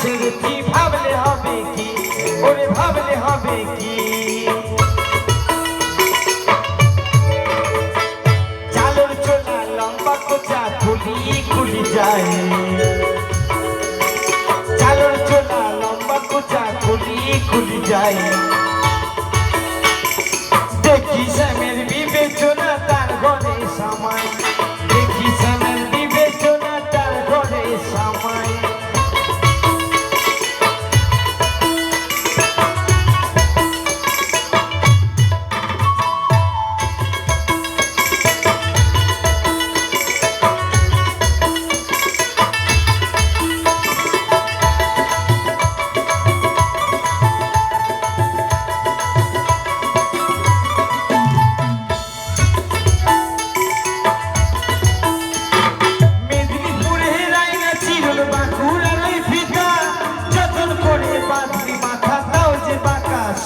ছেড়েছি ভাবলে হবে কি? ওরে ভাবলে হবে কি? চালর চোলা লম্বা কোচা খুলি খুলি যায়। চালর চোলা লম্বা কোচা খুলি খুলি যায়।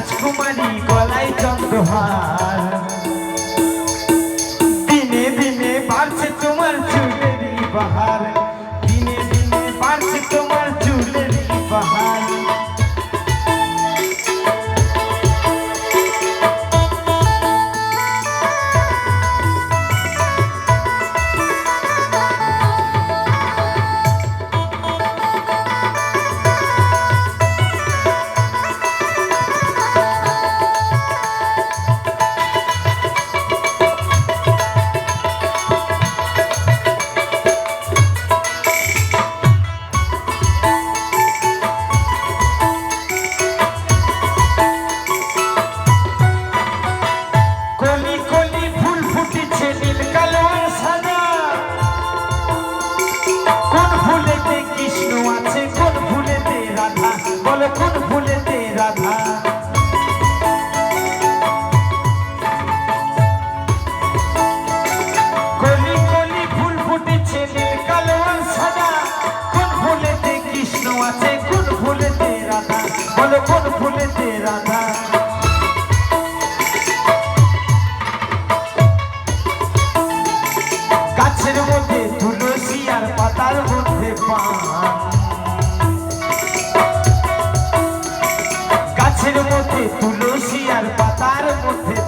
রাজকুমারী গলায় চন্দ্রহার।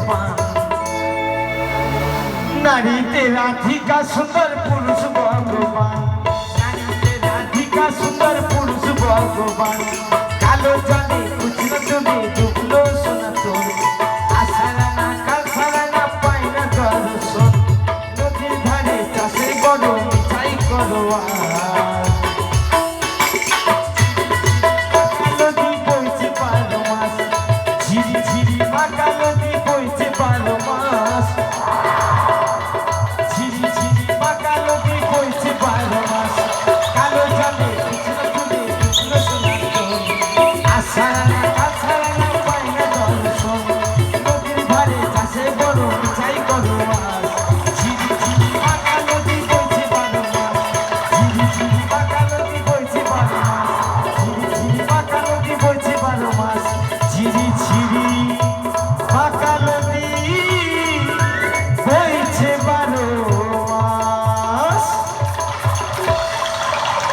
ভগবান। নারীতে রাধিকা সুন্দর পুরুষ ভগবান। নারীতে রাধিকা সুন্দর পুরুষ ভগবান। কালো জানে কুচলো জমে ঢাকা নদী বইছে বারো মাস ঝিরি ঝিরি পাকা নদী বইছে বারো মাস কালো জলে পিছনে তুলে পিছনে শোনা আশা আশা পাই না দর্শন। নদীর ধারে চাষে বড় চাই করো মাস ঝিরি ঝিরি পাকা নদী বইছে বারো মাস ঝিরি ঝিরি পাকা নদী বইছে বারো মাস ঝিরি ঝিরি পাকা নদী বইছে বারো মাস ঝিরি ঝিরি